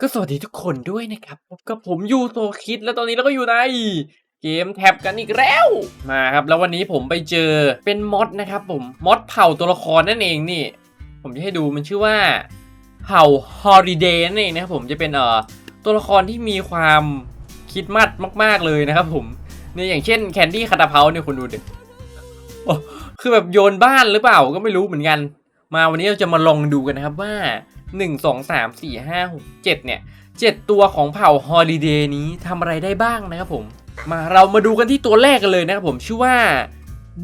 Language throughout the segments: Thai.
ก็สวัสดีทุกคนด้วยนะครับพบกับผมยูโซคิดแล้วตอนนี้เราก็อยู่ในเกมแท็บกันอีกแล้วมาครับ แล้ววันนี้ผมไปเจอเป็นมอดนะครับผมมอดเผ่าตัวละครนั่นเองนี่ ผมจะให้ดูมันชื่อว่าเผ่าฮอริเดย์นั่นเองนะครับผมจะเป็นเอ่อตัวละครที่มีความคิดมัดมาก ๆเลยนะครับผมเนี่ยอย่างเช่นแคนดี้คาตาเพาเนี่ยคุณดูดิคือแบบโยนบ้านหรือเปล่าก็ไม่รู้เหมือนกัน มาวันนี้เราจะมาลองดูกันนะครับว่า 1 2 3 4 5 6 7 เนี่ย 7 ตัวของเผ่าฮอลิเดย์นี้ทำอะไรได้บ้างนะครับผม มาเรามาดูกันที่ตัวแรกกันเลยนะครับผมชื่อว่า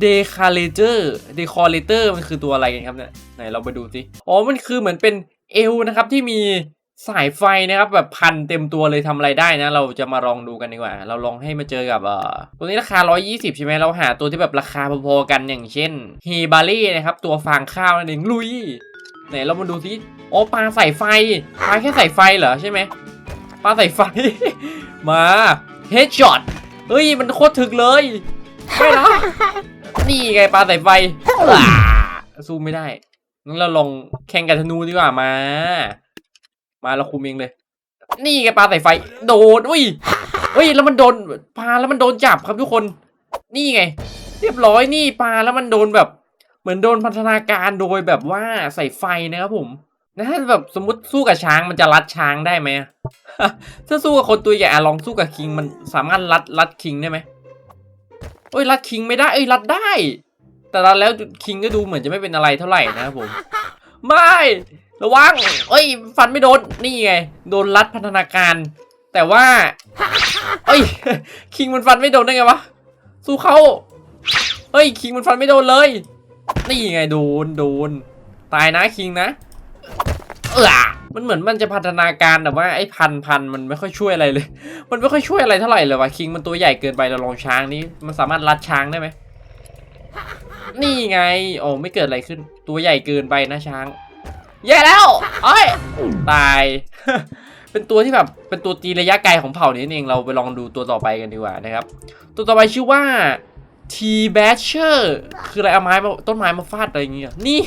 d e c a l a t o r d e c a l a t o r มันคือตัวอะไรกันครับเนี่ยไหนเรามาดูสิอ๋อมันคือเหมือนเป็นเอวนะครับที่มีสายไฟนะครับแบบพันเต็มตัวเลยทำอะไรได้นะ เราจะมาลองดูกันดีกว่า เราลองให้มาเจอกับเอ่อตัวนี้ราคา 120 ใช่ไหมเราหาตัวที่แบบราคาพอๆกันอย่างเช่นเฮบารี่นะครับ ตัวฟางข้าวนั่นเองลุย ไหนเรามาดูสิอ๋อปลาใส่ไฟปลาแค่ใส่ไฟเหรอใช่ไหมปลาใส่ไฟ มาเฮดช็อตเฮ้ยมันโคตรถึกเลยไม่นะนี่ไงปลาใส่ไฟสู้ไม่ได้งั้นเราลองแข่งกับธนูดีกว่ามา มาเราคุมเองเลย นี่ไงปลาใส่ไฟ โดนอุ้ยเฮ้ยแล้วมันโดนปลาแล้วมันโดนจับครับทุกคน นี่ไง เรียบร้อยนี่ปลาแล้วมันโดนแบบ เหมือนโดนพัฒนาการโดยแบบว่าใส่ไฟนะครับผมนะแบบสมมติสู้กับช้างมันจะรัดช้างได้ไหมถ้าสู้กับคนตัวใหญ่ลองสู้กับคิงมันสามารถรัดรัดคิงได้ไหมเอ้ยรัดคิงไม่ได้เอ้ยรัดได้ แต่รัดแล้วคิงก็ดูเหมือนจะไม่เป็นอะไรเท่าไหร่นะครับผม ไม่ระวังเอ้ย ฟันไม่โดนนี่ไง โดนรัดพัฒนาการ แต่ว่าเอ้ยคิงมันฟันไม่โดนได้ไงวะสู้เขาเฮ้ยคิงมันฟันไม่โดนเลย นี่ไงโดนโดนตายนะคิงนะเออมันเหมือนมันจะพัฒนาการแต่ว่าไอ้พันพันมันไม่ค่อยช่วยอะไรเลย มันไม่ค่อยช่วยอะไรเท่าไหร่เลยว่ะคิงมันตัวใหญ่เกินไปเราลองช้างนี้มันสามารถรัดช้างได้ไหมนี่ไงโอ้ไม่เกิดอะไรขึ้น ตัวใหญ่เกินไปนะช้างแย่แล้วเอ้ยตาย เป็นตัวที่แบบเป็นตัวตีระยะไกลของเผ่านี้เองเราไปลองดูตัวต่อไปกันดีกว่านะครับ ตัวต่อไปชื่อว่า T b a s h e r คืออะไรเอาไม้มาต้นไม้มาฟาดอะไรอย่างเงี้ยนี่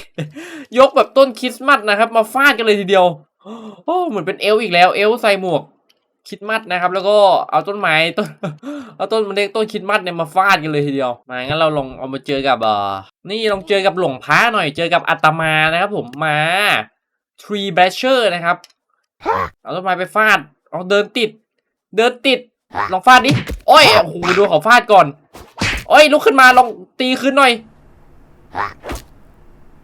ยกแบบต้นคริสต์มาสนะครับ มาฟาดกันเลยทีเดียวโอ้เหมือนเป็นเอลฟ์อีกแล้วเอลฟ์ใส่หมวกคริดมัดนะครับ แล้วก็เอาต้นไม้ต้นเอาต้นมันเล็กต้นคริดมัดเนี่ยมาฟาดกันเลยทีเดียวมางั้นเราลองเอามาเจอกับเอ่อนี่ลองเจอกับหลวงพระหน่อยเจอกับอาตมานะครับผมมา Tree Basher นะครับเอาต้นไม้ไปฟาดเอาเดินติด เดินติดลองฟาดดิโอ้ยโอ้โหดูเขาฟาดก่อน โอ้ยลุกขึ้นมาลองตีขึ้นหน่อย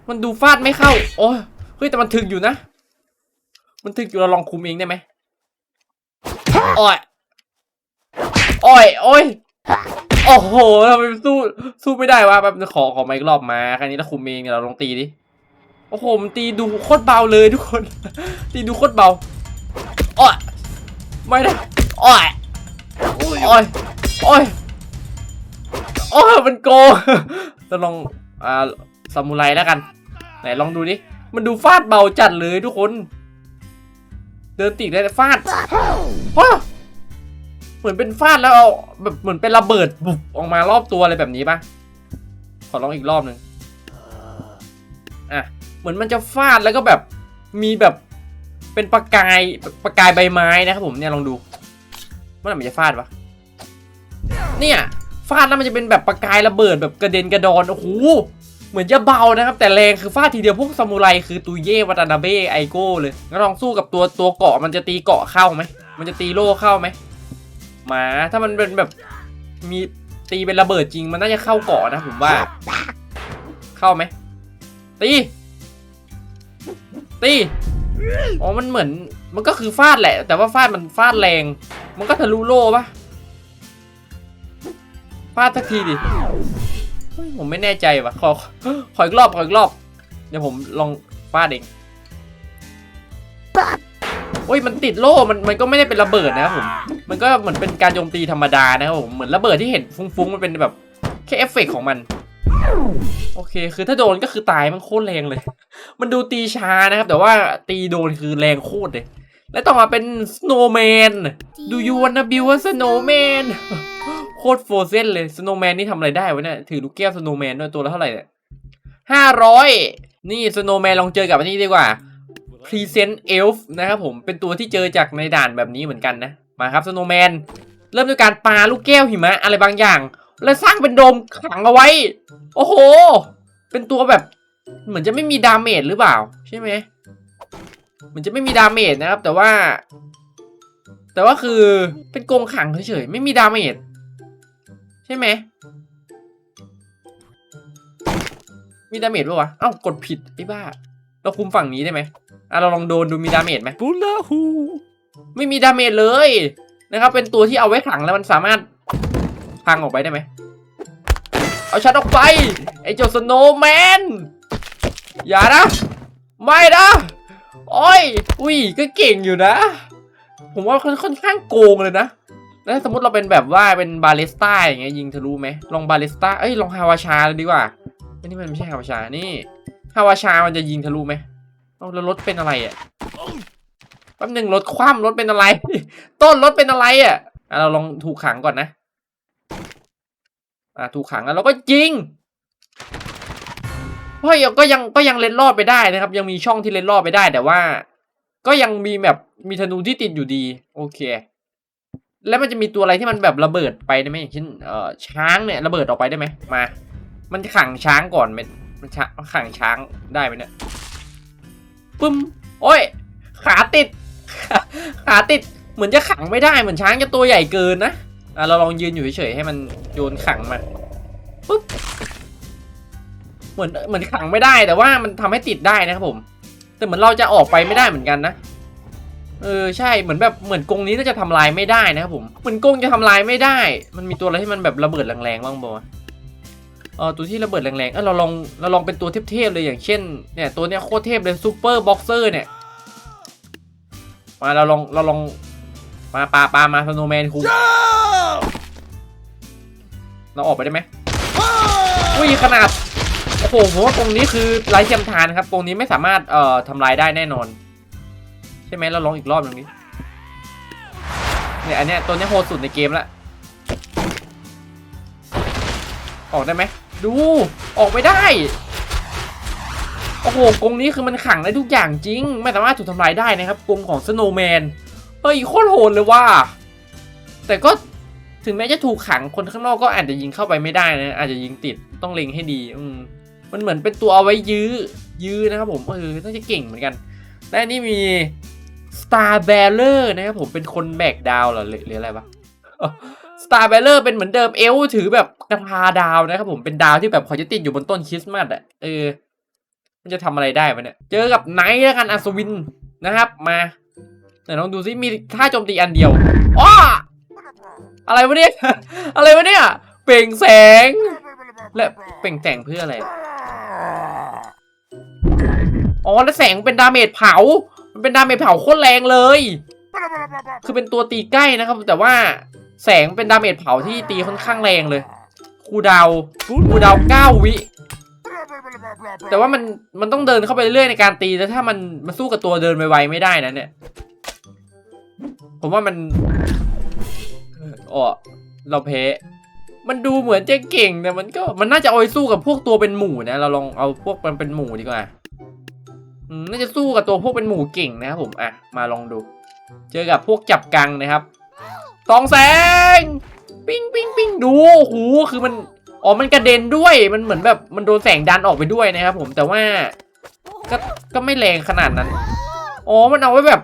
มันดูฟาดไม่เข้า โอ้ยเฮ้ยแต่มันถึกอยู่นะ มันถึกอยู่เราลองคุมเองได้ไหมโอ้ยโอ้ยโอ้ยโอ้โหทำไมมันสู้สู้ไม่ได้วะแบบขอขอไมค์รอบมาครั้นี้เราคุมเองเนี่ยเราลองตีดิโอ้โหมันตีดูโคตรเบาเลยทุกคน ตีดูโคตรเบาโอ้ยไม่ได้โอ้ยโอ้ยโอ้ย โอ้มันโกเราลองอ่าซามูไรแล้วกัน ไหนลองดูดิมันดูฟาดเบาจัดเลยทุกคน เดินติดได้แต่ฟาดว้าเหมือนเป็นฟาดแล้วเอาแบบเหมือนเป็นระเบิดบุบออกมารอบตัวอะไรแบบนี้ปะขอลองอีกรอบหนึ่งอะเหมือนมันจะฟาดแล้วก็แบบมีแบบเป็นประกายประกายใบไม้นะครับผมเนี่ยลองดูเมื่อไหร่มันจะฟาดวะเนี่ย ฟาดแล้วมันจะเป็นแบบประกายระเบิดแบบกระเด็นกระดอนโอ้โหเหมือนจะเบานะครับ แต่แรงคือฟาดทีเดียวพวกซามูไรคือตูเย่วัตานาเบะไอโก้เลยงั้นลองสู้กับตัวตัวเกาะมันจะตีเกาะเข้าไหมมันจะตีโล่เข้าไหมหมาถ้ามันเป็นแบบมีตีเป็นระเบิดจริงมันน่าจะเข้าเกาะนะผมว่า เข้าไหมตีตีอ๋อมันเหมือนมันก็คือฟาดแหละ แต่ว่าฟาดมันฟาดแรง มันก็ทะลุโล่ปะ ฟาดสักทีดิผมไม่แน่ใจว่ะขอขออีกรอบขออีกรอบ เดี๋ยวผมลองฟาดเองโอ้ยมันติดโล่มันมันก็ไม่ได้เป็นระเบิดนะครับผม มันก็เหมือนเป็นการโจมตีธรรมดานะครับผมเหมือนระเบิดที่เห็นฟุ้งๆมันเป็นแบบแค่เอฟเฟกต์ของมันโอเค คือถ้าโดนก็คือตายมันโคตรแรงเลย มันดูตีช้านะครับ แต่ว่าตีโดนคือแรงโคตรเลย และต่อมาเป็น snowman do you wanna build a snowman ตรโฟเซนเลย snowman นี่ทำอะไรได้วะเนี่ยถือลูกแก้ว snowman ด้วยตัวละเท่าไหร่เนี่ยห้าร้อยนี่ snowman ลองเจอกับอันนี้ดีกว่า Present Elf นะครับผมเป็นตัวที่เจอจากในด่านแบบนี้เหมือนกันนะ มาครับ Snowman เริ่มด้วยการปาลูกแก้วหิมะอะไรบางอย่าง แล้วสร้างเป็นโดมขังเอาไว้ โอ้โห เป็นตัวแบบ เหมือนจะไม่มีดาเมจหรือเปล่า ใช่ไหมเหมือนจะไม่มีดาเมจนะครับ แต่ว่า แต่ว่าคือเป็นกรงขังเฉยๆไม่มีดาเมจ ใช่ไหม มีดาเมจปะวะ เอ้ากดผิดไอ้บ้า เราคุมฝั่งนี้ได้ไหมอะเราลองโดนดูมีดาเมจไหมบูลาฮูไม่มีดาเมจเลยนะครับ เป็นตัวที่เอาไว้ขังแล้วมันสามารถพังออกไปได้ไหม เอาฉันออกไป ไอ้เจ้าสโนว์แมน อย่านะ ไม่นะโอ้ย อุ้ย ก็เก่งอยู่นะ ผมว่าค่อนค่อนข้างโกงเลยนะ แล้วสมมติเราเป็นแบบว่าเป็นบาเลสต้าอย่างเงี้ยยิงทะลุไหมลองบาเลสต้าเอ้ยลองฮาวาชาเลยดีกว่าอันนี้มันไม่ใช่ฮาวาชานี่ฮาวาชามันจะยิงทะลุไหมเอาแล้วรถเป็นอะไรอะแป๊บหนึ่งรถคว่ำรถเป็นอะไร ต้นรถเป็นอะไรอะอะเราลองถูกขังก่อนนะ อะถูกขังแล้วเราก็ยิงเฮ้ยก็ยังก็ยังเล็ดรอดไปได้นะครับ ยังมีช่องที่เล็ดรอดไปได้แต่ว่า ก็ยังมีแบบมีธนูที่ติดอยู่ดี โอเค แล้วมันจะมีตัวอะไรที่มันแบบระเบิดไปได้ไหมอย่างเช่นเอ่อช้างเนี่ยระเบิดออกไปได้ไหมมา มันจะขังช้างก่อนไหมมันช้างขังช้างได้ไหมเนี่ยปึ้มโอ้ย ขาติด ขาติดเหมือนจะขังไม่ได้เหมือนช้างจะตัวใหญ่เกินนะอะเราลองยืนอยู่เฉยๆให้มันโยนขังมาปุ๊บเหมือนเหมือนขังไม่ได้แต่ว่ามันทำให้ติดได้นะครับผม แต่เหมือนเราจะออกไปไม่ได้เหมือนกันนะ เออใช่เหมือนแบบเหมือนกงนี้น่าจะทำลายไม่ได้นะครับผมเหมือนกงจะทำลายไม่ได้ มันมีตัวอะไรที่มันแบบระเบิดแรงๆบ้างบ่วะเออตัวที่ระเบิดแรงๆเออเราลองเราลองเป็นตัวเทพๆเลยอย่างเช่นเนี่ยตัวเนี้ยโคตรเทพเลยซูเปอร์บ็อกเซอร์เนี่ยมาเราลองเราลองมาปาปามาสโนแมนคุเราออกไปได้ไหมอุ้ยขนาดโอ้โหผมว่าตรงนี้คือไร้เทียมทานครับตรงนี้ไม่สามารถเอ่อทำลายได้แน่นอน ช่ไหมเราลองอีกรอบหนึ่งนี้เนี่ยอันเนี้ยตัวเนี้ยโหดสุดในเกมละออกได้ไหมดูออกไม่ได้โอ้โหกรงนี้คือมันขังได้ทุกอย่างจริง ไม่สามารถถูกทำลายได้นะครับกรงของสโนว์แมนเฮ้ยโคตรโหดเลยว่า แต่ก็ถึงแม้จะถูกขังคนข้างนอกก็อาจจะยิงเข้าไปไม่ได้นะ อาจจะยิงติดต้องเล็งให้ดี อืมมันเหมือนเป็นตัวเอาไว้ยื้อยื้อนะครับผมเออน่าจะเก่งเหมือนกันและนี่มี Star Bearer นะครับผมเป็นคนแบกดาวเหรอหรืออะไรวะ Star Bearer เป็นเหมือนเดิมเอลถือแบบกระทาดาวนะครับผมเป็นดาวที่แบบเขาจะติดอยู่บนต้นคริสต์มาสอะเออ มันจะทำอะไรได้วะเนี่ยเจอกับไนท์แล้วกันอัศวินนะครับ มาไหนลองดูซิมีท่าโจมตีอันเดียวอ้ออะไรวะเนี่ยอะไรวะเนี่ยเปล่งแสง และเปล่งแสงเพื่ออะไรอ๋อแล้วแสงเป็นดาเมจเผา เป็นดาเมจเผาโคตรแรงเลย คือเป็นตัวตีใกล้นะครับ แต่ว่าแสงเป็นดาเมจเผาที่ตีค่อนข้างแรงเลย คูลดาวน์คูลดาวน์เก้าวิ แต่ว่ามันมันต้องเดินเข้าไปเรื่อยๆในการตีแล้วถ้ามันมาสู้กับตัวเดินไวๆไม่ได้นะเนี่ย ผมว่ามันอ๋อเราแพ้มันดูเหมือนจะเก่งแต่มันก็มันน่าจะเอาไปสู้กับพวกตัวเป็นหมู่นะ เราลองเอาพวกมันเป็นหมู่ดีกว่าอืม น่าจะสู้กับตัวพวกเป็นหมู่เก่งนะครับผมอะมาลองดู เจอกับพวกจับกังนะครับตองแสง ปิ้งปิ้งปิ้งดูหูคือมันอ๋อมันกระเด็นด้วยมันเหมือนแบบมันโดนแสงดันออกไปด้วยนะครับผมแต่ว่าก็ก็ไม่แรงขนาดนั้นอ๋อมันเอาไว้แบบ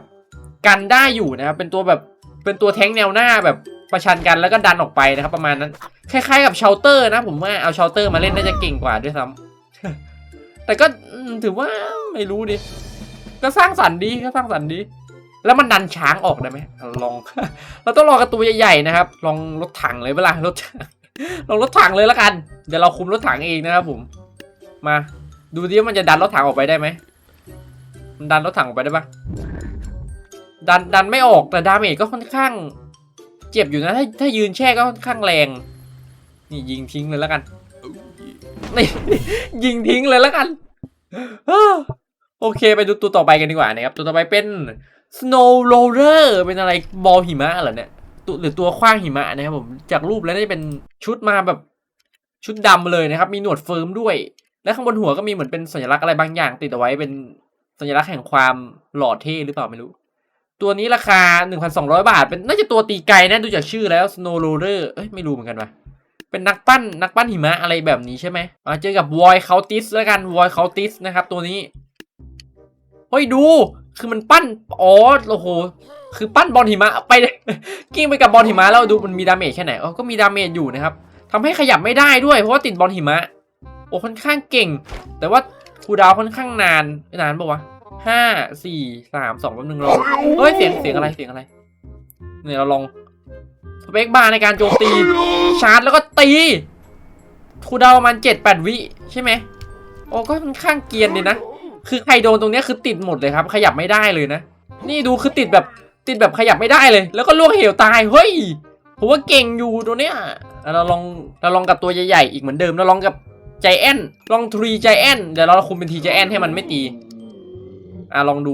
กันได้อยู่นะครับเป็นตัวแบบเป็นตัวแท้งแนวหน้าแบบประชันกันแล้วก็ดันออกไปนะครับ ประมาณนั้นคล้ายๆกับเชลเตอร์นะผมว่าเอาเชลเตอร์มาเล่นน่าจะเก่งกว่าด้วยซ้ำ แต่ก็ถือว่าไม่รู้ดิ ก็สร้างสรรค์ดีก็สร้างสรรค์ดี แล้วมันดันช้างออกได้ไหมลอง เราต้องรอกับตัวใหญ่ๆนะครับ ลองรถถังเลยเวลารถลองรถถังเลยละกัน เดี๋ยวเราคุมรถถังเองนะครับผม มาดูดิว่ามันจะดันรถถังออกไปได้ไหมมันดันรถถังออกไปได้ปะดันดันไม่ออกแต่ดาเมจก็ค่อนข้าง เจ็บอยู่นะถ้าถ้ายืนแช่ก็ค่อนข้างแรง นี่ยิงทิ้งเลยแล้วกัน นี่ ยิงทิ้งเลยแล้วกันโอเคไปดูตัวต่อไปกันดีกว่านะครับ ตัวต่อไปเป็น snow roller เป็นอะไรบอลหิมะเหรอเนี่ยตัวหรือตัวขว้างหิมะนะครับผมจากรูปแล้วน่าจะเป็นชุดมาแบบชุดดำเลยนะครับ มีหนวดเฟิร์มด้วย และข้างบนหัวก็มีเหมือนเป็นสัญลักษณ์อะไรบางอย่าง ติดเอาไว้เป็นสัญลักษณ์แห่งความหล่อเท่หรือเปล่าไม่รู้ ตัวนี้ราคา 1,200 บาท เป็นน่าจะตัวตีไกลนะดูจากชื่อแล้ว Snow Roller เอ้ยไม่รู้เหมือนกันว่ะ เป็นนักปั้นนักปั้นหิมะอะไรแบบนี้ใช่ไหมมาเจอกับ Void Cultist แล้วกัน Void Cultist นะครับ ตัวนี้เฮ้ยดู คือมันปั้นอ๋อโอ้โหคือปั้นบอลหิมะไปกิ้งไปกับบอลหิมะแล้วดูมันมีดาเมจแค่ไหนอ๋อก็มีดาเมจอยู่นะครับทำให้ขยับไม่ได้ด้วยเพราะว่าติดบอลหิมะ โอ้ค่อนข้างเก่ง แต่ว่าคูดาวค่อนข้างนานนานปะวะห้าสี่สามสองแป๊บนึงรอเฮ้ยเสียงเสียงอะไรเสียงอะไรเนี่ยเราลอง เปคบาร์ในการโจมตี ชาร์จแล้วก็ตีคูลดาวน์ประมาณเจ็ดแปดวิใช่ไหมโอ้ก็ค่อนข้างเกรียนดีนะ คือใครโดนตรงเนี้ยคือติดหมดเลยครับ ขยับไม่ได้เลยนะ นี่ดูคือติดแบบติดแบบขยับไม่ได้เลย แล้วก็ล่วงเหวตาย เฮ้ยผมว่าเก่งอยู่ตัวเนี้ยอะเราลองเราลองกับตัวใหญ่ๆอีกเหมือนเดิมเราลองกับใจแอนลองทรีใจแอนเดี๋ยวเราคุมเป็นทีใจแอนให้มันไม่ตี อะลองดู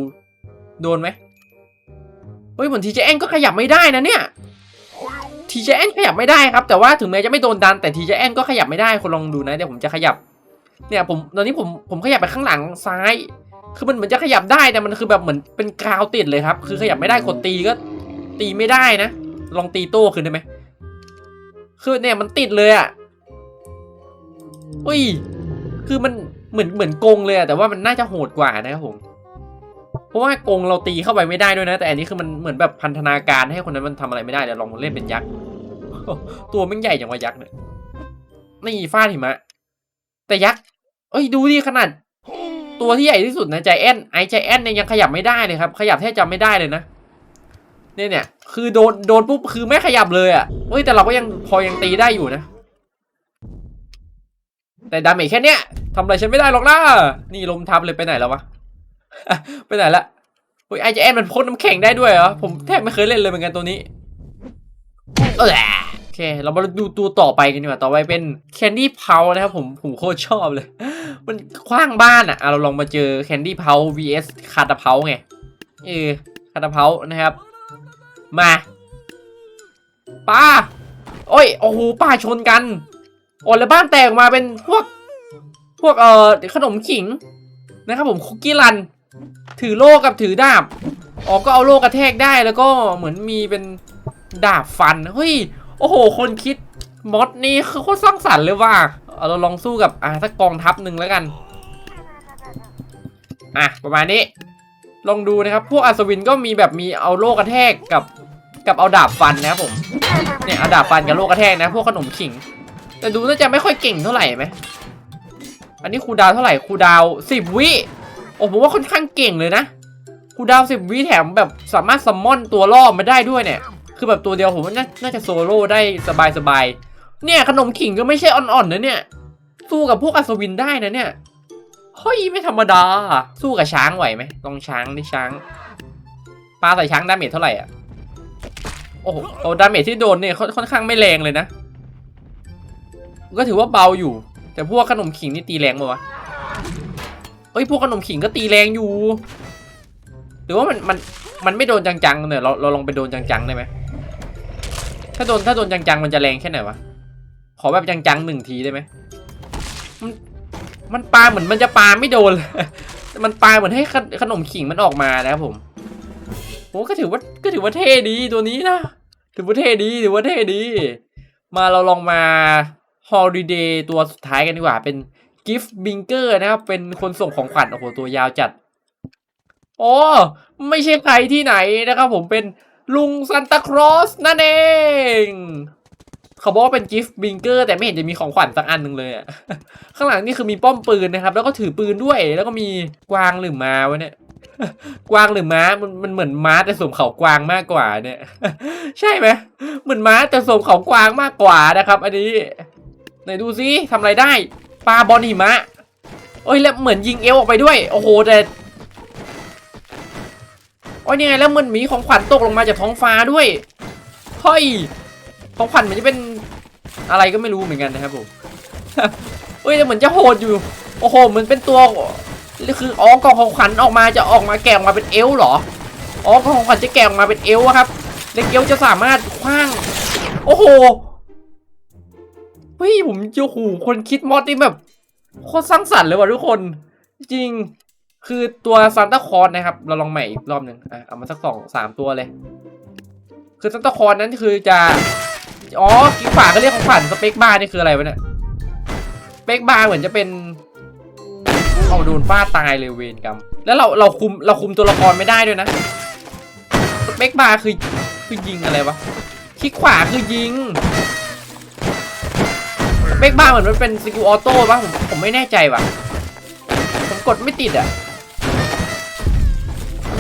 โดนไหมเฮ้ยเหมือนทีใจแอนก็ขยับไม่ได้นะเนี่ย ทีเจแอนขยับไม่ได้ครับ แต่ว่าถึงแม้จะไม่โดนดันแต่ทีเจแอนก็ขยับไม่ได้คุณลองดูนะเดี๋ยวผมจะขยับ เนี่ยผมตอนนี้ผมผมขยับไปข้างหลังซ้าย คือมันเหมือนจะขยับได้แต่มันคือแบบเหมือนเป็นกราวติดเลยครับ คือขยับไม่ได้กดตีก็ ตีไม่ได้นะ ลองตีโต้คืนได้ไหมคือเนี่ยมันติดเลยอะ่ะอุ้ย คือมันเหมือนเหมือนกงเลยอะแต่ว่ามันน่าจะโหดกว่านะครับผม เพราะว่ากงเราตีเข้าไปไม่ได้ด้วยนะ แต่อันนี้คือมันเหมือนแบบพันธนาการให้คนนั้นมันทำอะไรไม่ได้เดี๋ยวลองเล่นเป็นยักษ์ตัวมันใหญ่อย่างว่ายักษ์เนี่ยนี่ฟาดหิมะ แต่ยักษ์เอ้ยดูดิขนาด ตัวที่ใหญ่ที่สุดนะใจแอนไอใจแอนเนี่ยยังขยับไม่ได้เลยครับ ขยับแทบจะไม่ได้เลยนะเนี่ยเนี่ยคือโดนโดนปุ๊บคือไม่ขยับเลยอะ่ะเฮ้ยแต่เราก็ยังพอยังตีได้อยู่นะ แต่ดาเมจแค่เนี้ยทำอะไรฉันไม่ได้หรอกนะนี่ลมทับเลยไปไหนแล้ววะ ไปไหนละเฮ้ยไอใจแอนมันพ่นน้ำแข็งได้ด้วยเหรอ ผมแทบไม่เคยเล่นเลยเหมือนกันตัวนี้เออโอเค เรามาดูตัวต่อไปกันดีกว่า ต่อไปเป็นแคนดี้เพานะครับผม ผมโคตรชอบเลย มันคว้างบ้านอะ เราลองมาเจอแคนดี้เพา vs คาตาเพาไง เออ คาตาเพานะครับ มาป้า โอ้ย โอ้โห ป้าชนกัน โอ้แล้วบ้านแตกออกมาเป็นพวก พวกเอ่อขนมขิงนะครับผมคุกกี้รัน ถือโล่กับถือดาบ ออกก็เอาโล่กระแทกได้แล้วก็เหมือนมีเป็นดาบฟัน เฮ้ย โอ้โห คนคิดมอดนี่คือโคตรสร้างสรรค์เลยว่ะเอาเราลองสู้กับอ่าสักกองทัพหนึ่งแล้วกัน อะ ประมาณนี้ ลองดูนะครับ พวกอัศวินก็มีแบบมีเอาโล่กระแทกกับกับเอาดาบฟันนะครับผม เนี่ยเอาดาบฟันกับโล่กระแทกนะ พวกขนมขิง แต่ดูน่าจะไม่ค่อยเก่งเท่าไหร่ไหม อันนี้ครูดาวเท่าไหร่ครูดาวสิบวิ โอ้ผมว่าค่อนข้างเก่งเลยนะครูดาวสิบวิแถมแบบสามารถซัมมอนตัวล่อมาได้ด้วยเนี่ยคือแบบตัวเดียวผมว่าน่าจะโซโล่ได้สบายสบายๆเนี่ยขนมขิงก็ไม่ใช่อ่อนๆนะเนี่ย สู้กับพวกอัศวินได้นะเนี่ยเฮ้ยไม่ธรรมดา สู้กับช้างไหวไหมลองช้างดิช้างปลาใส่ช้างดาเมจเท่าไหร่อะโอ้โหโอ้ดาเมจที่โดนเนี่ยค่อนค่อนข้างไม่แรงเลยนะ ก็ถือว่าเบาอยู่ แต่พวกขนมขิงนี่ตีแรงปะวะ อ้ยพวกขนมขิงก็ตีแรงอยู่ หรือว่ามันมันมันไม่โดนจังๆเนี่ยเราเราลองไปโดนจังๆได้ไหมถ้าโดนถ้าโดนจังๆมันจะแรงแค่ไหนวะขอแบบจังๆหนึ่งทีได้ไหมมันมันปาเหมือนมันจะปาไม่โดนเลยมันปาเหมือนให้ขนขนมขิงมันออกมานะครับผมโอ้ก็ถือว่าก็ถือว่าเท่ดีตัวนี้นะถือว่าเท่ดีถือว่าเท่ดี มาเราลองมา Holiday ตัวสุดท้ายกันดีกว่าเป็น Gift Binger นะครับ เป็นคนส่งของขวัญโอ้โหตัวยาวจัดโอ้ไม่ใช่ใครที่ไหนนะครับ ผมเป็นลุงซันตาครอสนั่นเอง เขาบอกว่าเป็น Gift Binger แต่ไม่เห็นจะมีของขวัญสักอันหนึ่งเลยอะข้างหลังนี่คือมีป้อมปืนนะครับ แล้วก็ถือปืนด้วย แล้วก็มีกวางหรือม้าวะเนี่ยกวางหรือม้ามันมันเหมือนม้าแต่สวมเขากวางมากกว่าเนี่ย ใช่ไหมเหมือนม้าแต่สวมเขากวางมากกว่านะครับ อันนี้ไหนดูซิทำอะไรได้ ปลาบอลหิมะโอ้ยแล้วเหมือนยิงเอวออกไปด้วย โอ้โหแต่โอ้ยนี่ไงแล้วเหมันหมีของขวัญตกลงมาจากท้องฟ้าด้วยเฮ้ยของขวัญมันจะเป็นอะไรก็ไม่รู้เหมือนกันนะครับผมเฮ้ยแต่เหมือนจะโหดอยู่ โอ้โหเหมือนเป็นตัวคืออ๋อกล่องของขวัญออกมาจะออกมาแกะออกมาเป็นเอลหรออ๋อกล่องของขวัญจะแกะออกมาเป็นเอลครับแล้วเอลจะสามารถคว้าง โอ้โห เฮ้ยผมโอ้โหคนคิดมอดนี่แบบโคตรสร้างสรรค์เลยว่ะทุกคน จริงคือตัวซานตาคอนนะครับ เราลองใหม่อีกรอบหนึ่งอะเอามาสักสองสามตัวเลย คือซานตาคอนนั้นคือจะอ๋อคิวขวาก็เรียกของขวัญสเปคบาร์นี่คืออะไรวะเนี่ยสเปคบาร์เหมือนจะเป็นเอาโดนฟาดตายเลยเวรกรรมแล้วเราเราคุมเราคุมตัวละครไม่ได้ด้วยนะสเปคบาร์คือคือยิงอะไรวะคลิกขวาคือยิง เปคบาเหมือนมันเป็นสกิลออโต้ป่ะผมผมไม่แน่ใจว่ะ ผมกดไม่ติดอะ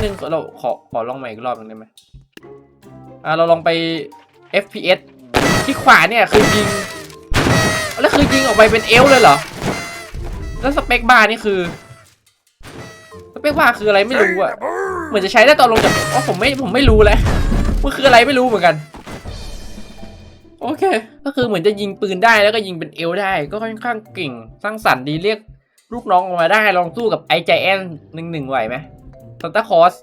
นึงเราขอขอลองใหม่อีกรอบหนึงได้ไหมอ่าเราลองไป FPS ที่ขวาเนี่ยคือยิง แล้วคือยิงออกไปเป็นเอลเลยเหรอ แล้วสเปคบาร์นี่คือสเปคบาร์คืออะไรไม่รู้อะ เหมือนจะใช้ได้ตอนลงจากอ๋อผมไม่ผมไม่รู้แล้วมันคืออะไรไม่รู้เหมือนกัน โอเค ก็คือเหมือนจะยิงปืนได้แล้วก็ยิงเป็นเอลได้ ก็ค่อนข้างเก่งสร้างสรรค์ดีเรียกลูกน้องออกมาได้ลองสู้กับไอใจแอนหนึ่งหนึ่งไหวไหมซันตาคอส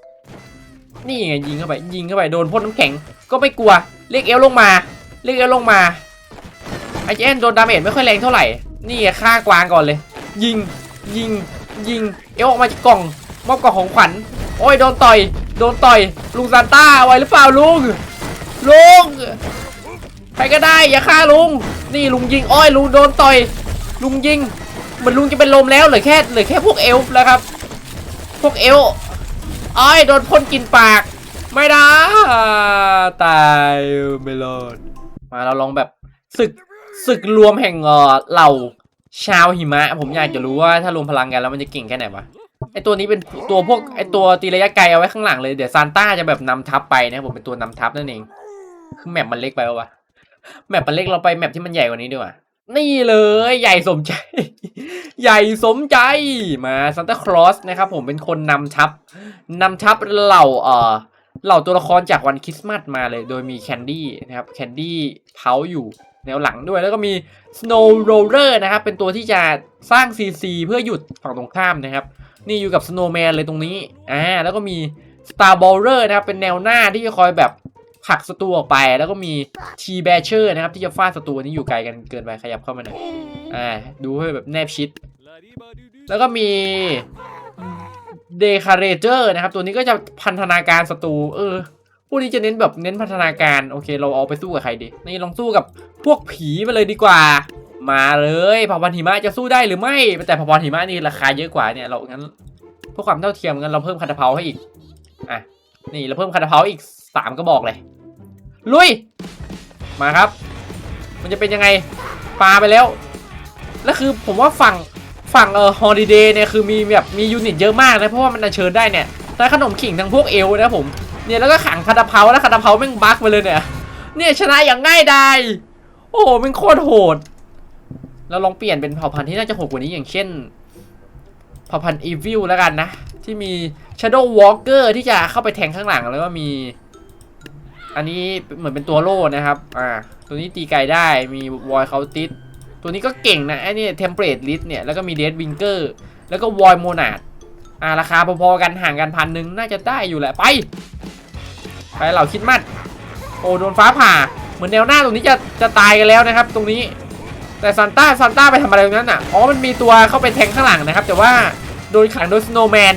นี่ไงยิงเข้าไปยิงเข้าไปโดนพ่นน้ำแข็ง ก็ไม่กลัวเรียกเอลลงมา เรียกเอลลงมาไอเจนโดนดาเมจไม่ค่อยแรงเท่าไหร่ นี่ฆ่ากวางก่อนเลย ยิง ยิง ยิง เอลออกมาจากกล่อง มอบกล่องของขวัญ โอ้ยโดนต่อย โดนต่อย ลุงซานต้าไหวหรือเปล่าลุง ลุง ใครก็ได้อย่าฆ่าลุง นี่ลุงยิงอ้อยลุงโดนต่อยลุงยิงเหมือนลุงจะเป็นลมแล้วเหลือแค่เหลือแค่พวกเอลฟ์แล้วครับ พวกเอลฟ์อ้อยโดนพ่นกินปาก ไม่ได้ตายไม่รอดมาเราลองแบบศึกศึกรวมแห่งเหล่าชาวหิมะ ผมอยากจะรู้ว่าถ้ารวมพลังกันแล้วมันจะเก่งแค่ไหนวะไอตัวนี้เป็นตัวพวกไอตัวตีระยะไกลเอาไว้ข้างหลังเลยเดี๋ยวซานต้าจะแบบนำทัพไปนะผมเป็นตัวนำทัพนั่นเองคือแมปมันเล็กไปวะ แมปมันเล็กเราไปแมปที่มันใหญ่กว่านี้ดีกว่า นี่เลย ใหญ่สมใจ ใหญ่สมใจมาซานตาคลอสนะครับผมเป็นคนนำทัพนำทัพเหล่าเอ่อเหล่าตัวละครจากวันคริสต์มาสมาเลย โดยมีแคนดี้นะครับแคนดี้เผาอยู่แนวหลังด้วยแล้วก็มี Snow Roller นะครับ เป็นตัวที่จะสร้าง CC เพื่อหยุดฝั่งตรงข้ามนะครับ นี่อยู่กับ Snowman เลยตรงนี้อ่าแล้วก็มี Star Bowler นะครับ เป็นแนวหน้าที่จะคอยแบบ ผักศัตรูออกไป แล้วก็มี T Basher นะครับ ที่จะฟาดศัตรูอันนี้อยู่ไกลกันเกินไปขยับเข้ามาหน่อยอ่าดูให้แบบแนบชิด แล้วก็มีเดคาเรเจอร์นะครับ ตัวนี้ก็จะพันธนาการศัตรูเออพวกนี้จะเน้นแบบเน้นพัฒนาการโอเค เราเอาไปสู้กับใครดีนี่ลองสู้กับพวกผีมาเลยดีกว่า มาเลยเผ่าพันธุ์หิมะจะสู้ได้หรือไม่ แต่เผ่าพันธุ์หิมะนี่ราคาเยอะกว่าเนี่ยเรางั้นเพื่อความเท่าเทียมงั้นเราเพิ่มคาตาเพาให้อีกอะนี่เราเพิ่มคาตาเพาอีกสามกระบอกเลย ลุย มาครับ มันจะเป็นยังไงปาไปแล้ว แล้วคือผมว่าฝั่งฝั่งเอ่อฮอลิเดย์เนี่ยคือมีแบบมียูนิตเยอะมากนะ เพราะว่ามันเชิญได้เนี่ยทั้งขนมขิงทั้งพวกเอลนะผม เนี่ยแล้วก็ขังคาตาเพาแล้วคาตาเพาแม่งบั๊กไปเลยเนี่ย เนี่ยชนะอย่างง่ายดายโอ้โหมันโคตรโหด เราลองเปลี่ยนเป็นเผ่าพันธุ์ที่น่าจะโหดกว่านี้อย่างเช่น เผ่าพันธุ์อีวิลแล้วกันนะ ที่มี Shadow Walker ที่จะเข้าไปแทงข้างหลังแล้วก็มี อันนี้เหมือนเป็นตัวโล่นะครับ อ่า ตัวนี้ตีไกลได้ มีวอยเคาติสตัวนี้ก็เก่งนะไอ้นี่เทมเพลตลิสเนี่ย แล้วก็มีเดดวิงเกอร์ แล้วก็วอยโมนาดอ่า ราคาพอๆกันห่างกันพันหนึ่งน่าจะได้อยู่แหละ ไป ไปเหล่าคิดมัด โอ้โดนฟ้าผ่า เหมือนแนวหน้าตรงนี้จะจะตายกันแล้วนะครับ ตรงนี้ แต่ซันต้าซันต้าไปทำอะไรตรงนั้นอะ อ๋อ มันมีตัวเข้าไปแทงข้างหลังนะครับ แต่ว่าโดนขังโดยสโนว์แมน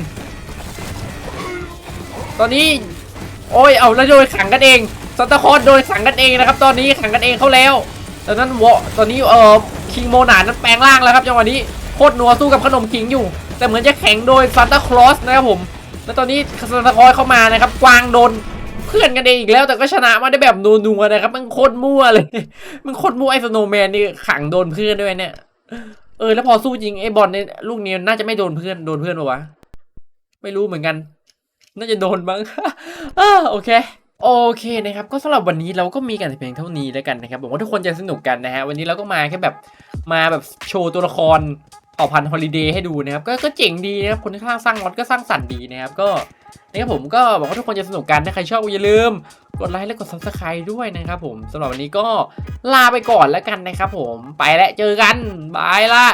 ตอนนี้ โอ้ยเอาแล้วโดนขังกันเองซันตาคอนโดนขังกันเองนะครับ ตอนนี้ขังกันเองเขาแล้วตอนนั้นวอตอนนี้เอ่อคิงโมนานั้นแปลงร่างแล้วครับจังหวะนี้โคตรนัวสู้กับขนมขิงอยู่ แต่เหมือนจะแข็งโดยซานตาคลอสนะครับผม แล้วตอนนี้ซานตาคลอสเข้ามานะครับ กวางโดนเพื่อนกันเองอีกแล้วแต่ก็ชนะมาได้แบบนัวๆนะครับมันโคตรมั่วเลยมันโคตรมั่วไอ้สโนว์แมนนี่ขังโดนเพื่อนด้วยเนี่ยเออแล้วพอสู้จริงไอ้บอลเนี่ยลูกนี้น่าจะไม่โดนเพื่อนโดนเพื่อนปะวะไม่รู้เหมือนกัน น่าจะโดนบ้างอาโอเคโอเคนะครับก็สำหรับวันนี้เราก็มีกันแต่เพียงเท่านี้แล้วกันนะครับผมว่าทุกคนจะสนุกกันนะฮะวันนี้เราก็มาแค่แบบมาแบบโชว์ตัวละครเผ่าพันธุ์ฮอลิเดย์ให้ดูนะครับก็ก็เจ๋งดีนะครับคนที่สร้างสร้างมอดก็สร้างสรรค์ดีนะครับก็นะครับผมก็บอกว่าทุกคนจะสนุกกันถ้าใครชอบอย่าลืมกดไลค์และกด subscribe ด้วยนะครับผมสำหรับวันนี้ก็ลาไปก่อนแล้วกันนะครับผมไปแล้วเจอกันบายละ